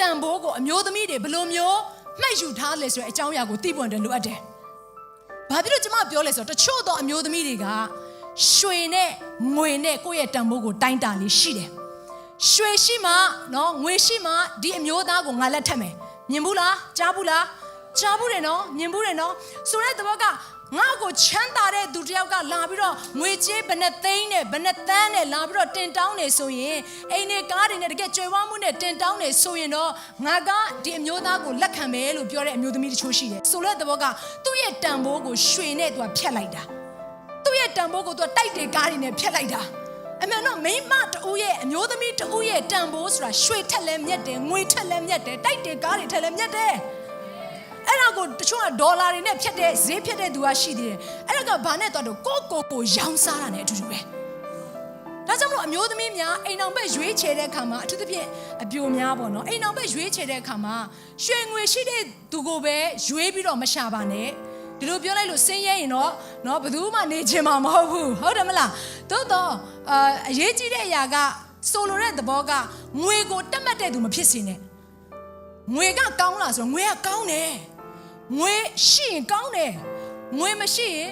တန်ဖိုးကိုအမျိုးသမီးတွေဘယ်လိုမျိုးမှတ်ယူထားလဲဆိုတဲ့အကြောင်းအရာကိုသိပွင့်တယ်လိုအပ်တယ်။ဘာဖြစ်လို့ကျမပြောလဲဆိုတော့တချို့သောအမျိုးသမီးတွေကရွှေနဲ့ငွေနဲ့ကိုယ့်ရဲ့တန်ဖိုးကိုတိုင်းတာလေးရှိတယ်။ရွှေရှိမှနော်ငွေရှိမှဒီအမျိုးသားကိုငါလက်ထက်မယ်။မြင်ဘူးလားကြားဘူးလားကြားဘူးတယ်နော်မြင်ဘူးတယ်နော်ဆိုတဲ့သဘောက ငါ့ကိုချမ်းသာတဲ့သူတစ်ယောက်ကလာပြီးတော့ငွေကြေးဘယ်နှသိန်းနဲ့ဘယ်နှသန်းနဲ့လာပြီးတော့တင်တောင်းနေဆိုရင်အိမ်နေကားတွေနဲ့တကယ်ကြွယ်ဝမှုနဲ့တင်တောင်းနေဆိုရင်တော့ငါကဒီအမျိုးသားကိုလက်ခံမယ်လို့ပြောတဲ့အမျိုးသမီးတချို့ရှိတယ်ဆိုတဲ့သဘောကသူ့ရဲ့တန်ဖိုးကိုရွှေနဲ့သူကဖြတ်လိုက်တာသူ့ရဲ့တန်ဖိုးကိုသူကတိုက်တွေကားတွေနဲ့ဖြတ်လိုက်တာအမှန်တော့မိန်းမတူရဲ့အမျိုးသမီးတူရဲ့တန်ဖိုးဆိုတာရွှေထက်လဲမြတ်တယ်ငွေထက်လဲမြတ်တယ်တိုက်တွေကားတွေထက်လဲမြတ်တယ် အဲ့ဒါကိုတချို့ကဒေါ်လာတွေနဲ့ဖြတ်တဲ့ဈေးဖြတ်တဲ့သူကရှိသေးတယ်အဲ့ဒါကဘာနဲ့တော့တော့ကိုကိုကိုရောင်းစားတာ ਨੇ အတူတူပဲဒါကြောင့်မလို့အမျိုးသမီးများအိမ်အောင်ဘက်ရွေးချယ်တဲ့အခါမှာအထူးသဖြင့်အပြိုများပေါ့နော်အိမ်အောင်ဘက်ရွေးချယ်တဲ့အခါမှာရွှေငွေရှိတဲ့သူကိုပဲရွေးပြီးတော့မရှာပါနဲ့ဒီလိုပြောလိုက်လို့ဆင်းရဲရင်တော့နော်ဘယ်သူမှနေချင်မှာမဟုတ်ဘူးဟုတ်တယ်မလားသို့တော့အာအရေးကြီးတဲ့အရာကဆိုလိုတဲ့သဘောကငွေကိုတက်မှတ်တဲ့သူမဖြစ်စေနဲ့ငွေကကောင်းလားဆိုတော့ငွေကကောင်းတယ် ငွေရှိရင်ကောင်းတယ်ငွေမရှိရင်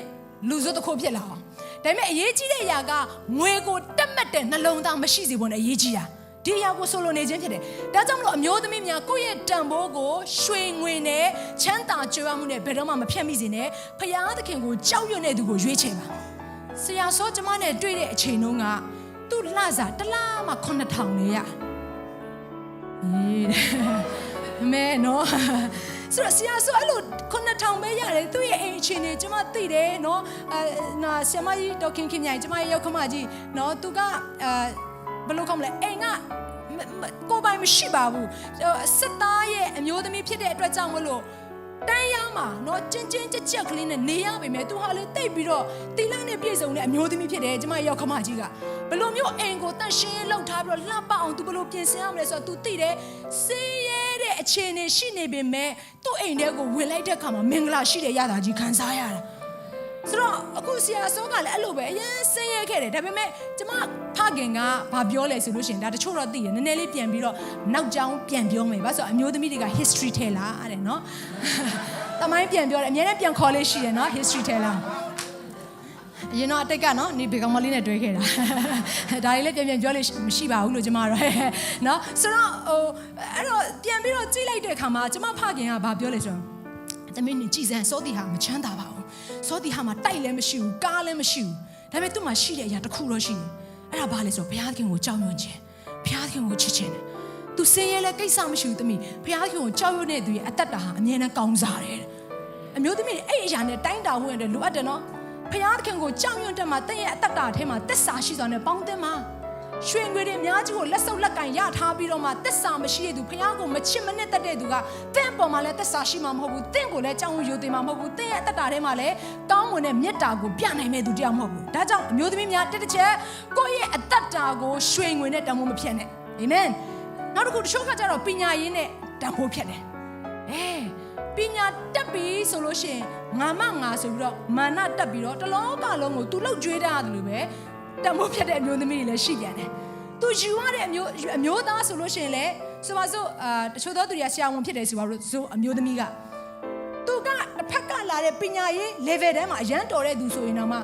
လူစိုးတစ်ခုဖြစ်လာအောင်ဒါပေမဲ့အရေးကြီးတဲ့အရာကငွေကိုတက်မှတ်တဲ့နှလုံးသားမရှိစေဖို့ ਨੇ အရေးကြီးတာဒီအရာကိုဆိုလိုနေခြင်းဖြစ်တယ်ဒါကြောင့်မလို့အမျိုးသမီးများကိုယ့်ရဲ့တန်ဖိုးကိုရွှေငွေနဲ့ချမ်းသာကြွယ်ဝမှုနဲ့ဘယ်တော့မှမဖြတ်မိစေနဲ့ဖယားသခင်ကိုကြောက်ရွံ့တဲ့သူကိုရွေးချယ်ပါဆရာစောကျမနဲ့တွေ့တဲ့အချိန်တုန်းကသူ့လှစာတစ်လားမှ9000နေရအေးမဲနော် ဆိုတော့ဆရာဆိုအဲ့လို9000ပဲရတယ်သူ့ရဲ့အိမ်အချိန်နေကျမသိတယ်နော်အဲနာဆရာမကြီးဒေါက်ခင်ခင်မြိုင်ကျမရဲ့ရောက်ခမကြီးနော်သူကအဲဘယ်လိုခေါ်မလဲအိမ်ကမမကိုယ်ပိုင်မရှိပါဘူးစစ်သားရဲ့အမျိုးသမီးဖြစ်တဲ့အတွက်ကြောင့်မလို့တန်းရမှာနော်ကျင်းချင်းကြက်ကြက်ကလေးနဲ့နေရပါမယ်သူဟာလေတိတ်ပြီးတော့တီလာနဲ့ပြည့်စုံတဲ့အမျိုးသမီးဖြစ်တယ်ကျမရဲ့ရောက်ခမကြီးကဘယ်လိုမျိုးအိမ်ကိုတန့်ရှင်းလောက်ထားပြီးတော့လှပအောင်သူဘယ်လိုပြင်ဆင်ရမလဲဆိုတော့ तू သိတယ်စင်းရဲတဲ့ အခြေအနေရှိနေပေမဲ့သူ့အိမ်ထဲကိုဝင်လိုက်တဲ့အခါမှာမင်္ဂလာရှိတဲ့ရတာကြီးခံစားရတာဆိုတော့အခုဆရာစောကလည်းအဲ့လိုပဲအရင်ဆင်းရဲခဲ့တယ်ဒါပေမဲ့ကျမဖခင်ကဘာပြောလဲဆိုလို့ရှိရင်ဒါတချို့တော့သိတယ်နည်းနည်းလေးပြန်ပြီးတော့နောက်ကြောင်းပြန်ပြောမယ်ဘာလို့ဆိုတော့အမျိုးသမီးတွေက history ထဲလာတဲ့နော်တမိုင်းပြန်ပြောတယ်အများနဲ့ပြန်ခေါ်လေးရှိတယ်နော် history ထဲလာ အရင်တော့အတိတ်ကနော်နေဘေကောင်မလေးနဲ့တွဲခဲ့တာဒါလေးလည်းပြန်ပြန်ပြောလို့မရှိပါဘူးလို့ကျမတော့နော်ဆိုတော့ဟိုအဲ့တော့ပြန်ပြီးတော့ကြည့်လိုက်တဲ့အခါမှာကျမဖခင်ကဘာပြောလဲဆိုတော့သမီးနေကြည်စမ်းစောတီဟာမချမ်းသာပါဘူးစောတီဟာမှာတိုက်လည်းမရှိဘူးကားလည်းမရှိဘူးဒါပေမဲ့သူ့မှာရှိတဲ့အရာတစ်ခုတော့ရှိတယ်အဲ့ဒါဘာလဲဆိုတော့ဘုရားသခင်ကိုကြောက်ရွံ့ခြင်းဘုရားသခင်ကိုချစ်ခြင်းတယ်သူစင်းရဲလဲကိစ္စမရှိဘူးသမီးဘုရားသခင်ကိုကြောက်ရွံ့တဲ့သူရဲ့အသက်တာဟာအမြဲတမ်းကောင်းစားတယ်အမျိုးသမီးတွေအဲ့အရာနဲ့တိုင်းတာဖို့ရတယ်လိုအပ်တယ်နော် ဘုရားသခင်ကိုကြောက်ရွံ့တဲ့မှာတင့်ရဲ့အသက်တာထဲမှာသစ္စာရှိစွာနဲ့ပေါင်းသင်းမှာရွှေငွေတွေအများကြီးကိုလက်ဆုပ်လက်ကင်ရထားပြီးတော့မှသစ္စာမရှိတဲ့သူဘုရားကိုမချစ်မနစ်တတ်တဲ့သူကတင့်အပေါ်မှာလည်းသစ္စာရှိမှာမဟုတ်ဘူးတင့်ကိုလည်းကြောက်ရွံ့ယိုသိမှာမဟုတ်ဘူးတင့်ရဲ့အသက်တာထဲမှာလည်းတောင်းဝင်တဲ့မေတ္တာကိုပြနိုင်မဲ့သူတယောက်မဟုတ်ဘူးဒါကြောင့်အမျိုးသမီးများတစ်တစ်ချက်ကိုယ့်ရဲ့အသက်တာကိုရွှေငွေနဲ့တန်ဖိုးမဖြတ်နဲ့အာမင်နောက်တစ်ခုတချို့ကကြတော့ပညာရင်းနဲ့တန်ဖိုးဖြတ်တယ် အဲပညာတက်ပြီဆိုလို့ရှိရင်ငါမငါဆိုပြီးတော့မာနတက်ပြီးတော့တလောကလုံးကို तू လှုပ်ကြွေးတာတယ်လို့ပဲတန်ဖိုးဖြတ်တဲ့အမျိုးသမီးတွေလည်းရှိပြန်တယ်သူယူရတဲ့အမျိုးအမျိုးသားဆိုလို့ရှိရင်လေဆိုပါစို့အာတချို့သောသူတွေကဆရာဝန်ဖြစ်တယ်ဆိုပါလို့ဆိုအမျိုးသမီးကသူကတစ်ဖက်ကလာတဲ့ပညာရေး level တန်းမှာအရန်တော်တဲ့သူဆိုရင်တော့မှ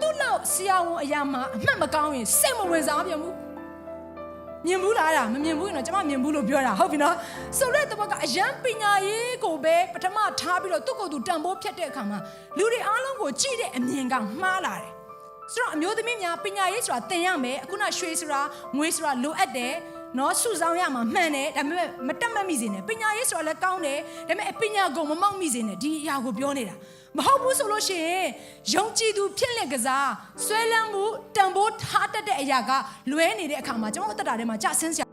သူ့လောက်ဆရာဝန်အရာမှာအမှတ်မကောင်းရင်စိတ်မဝင်စားပြန်ဘူး မြင်ဘူးလားအဲ့ဒါမမြင်ဘူးရင်တော့ကျွန်မမြင်ဘူးလို့ပြောတာဟုတ်ပြီနော်ဆိုတဲ့တပတ်ကအရန်ပညာရေးကိုပဲပထမထားပြီးတော့သူ့ကိုယ်သူတန်ဖိုးဖြတ်တဲ့အခါမှာလူတွေအားလုံးကိုကြည့်တဲ့အမြင်ကမှားလာတယ်ဆိုတော့အမျိုးသမီးများပညာရေးဆိုတာသင်ရမယ်အခုနရွှေဆိုတာငွေဆိုတာလိုအပ်တယ် နော်စုဆောင်ရမှာမှန်တယ်ဒါပေမဲ့မတက်မတ်မိစေနဲ့ပညာရေးဆိုတာလည်းကောင်းတယ်ဒါပေမဲ့အပညာကုန်မမောက်မိစေနဲ့ဒီအရာကိုပြောနေတာမဟုတ်ဘူးဆိုလို့ရှိရင်ယုံကြည်သူဖြစ်လင့်ကစားဆွဲလန်းမှုတန်ဖိုးထားတတ်တဲ့အရာကလွဲနေတဲ့အခါမှာကျွန်တော်အသက်တာထဲမှာကြဆင်းစရာ